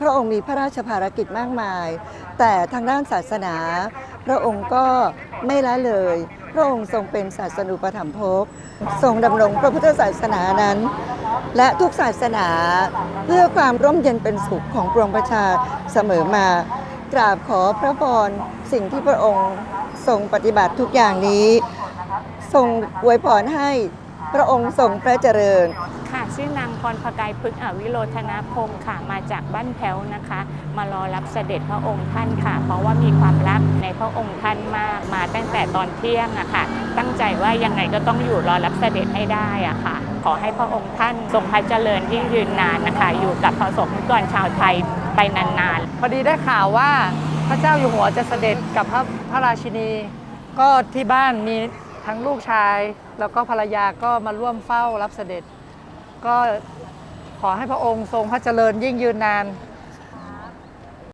พระองค์มีพระราชภารกิจมากมาย แต่ทางด้านศาสนา พระองค์ก็ไม่ละเลย พระองค์ทรงเป็นศาสนูปถัมภกทรงดำรงพระพุทธศาสนานั้น และทุกศาสนาเพื่อความร่มเย็นเป็นสุขของปวงประชาเสมอมากราบขอพระพรสิ่งที่พระองค์ทรงปฏิบัติทุกอย่างนี้ ทรงอวยพรให้ พระองค์ทรงพระเจริญ ค่ะชื่อนางพรพกายพฤกษ์อวิโรธนาพงศ์ค่ะมาจากบ้านแพ้วนะคะ มารอรับเสด็จพระองค์ท่านค่ะ เพราะว่ามีความรักในพระองค์ท่านมากมาตั้งแต่ตอนเที่ยงอะค่ะ ตั้งใจว่ายังไงก็ต้องอยู่รอรับเสด็จให้ได้อะค่ะ ขอให้พระองค์ท่านทรงพระเจริญยิ่งยืนนานนะคะ อยู่กับประสบนิกรชาวไทยไปนานๆพอดีได้ข่าวว่าพระเจ้าอยู่หัวจะเสด็จกับพระพระราชินี ก็ที่บ้านมี ทั้งลูกชายแล้วก็ภรรยาก็มาร่วมเฝ้ารับเสด็จ ก็ขอให้พระองค์ทรงพระเจริญยิ่งยืนนาน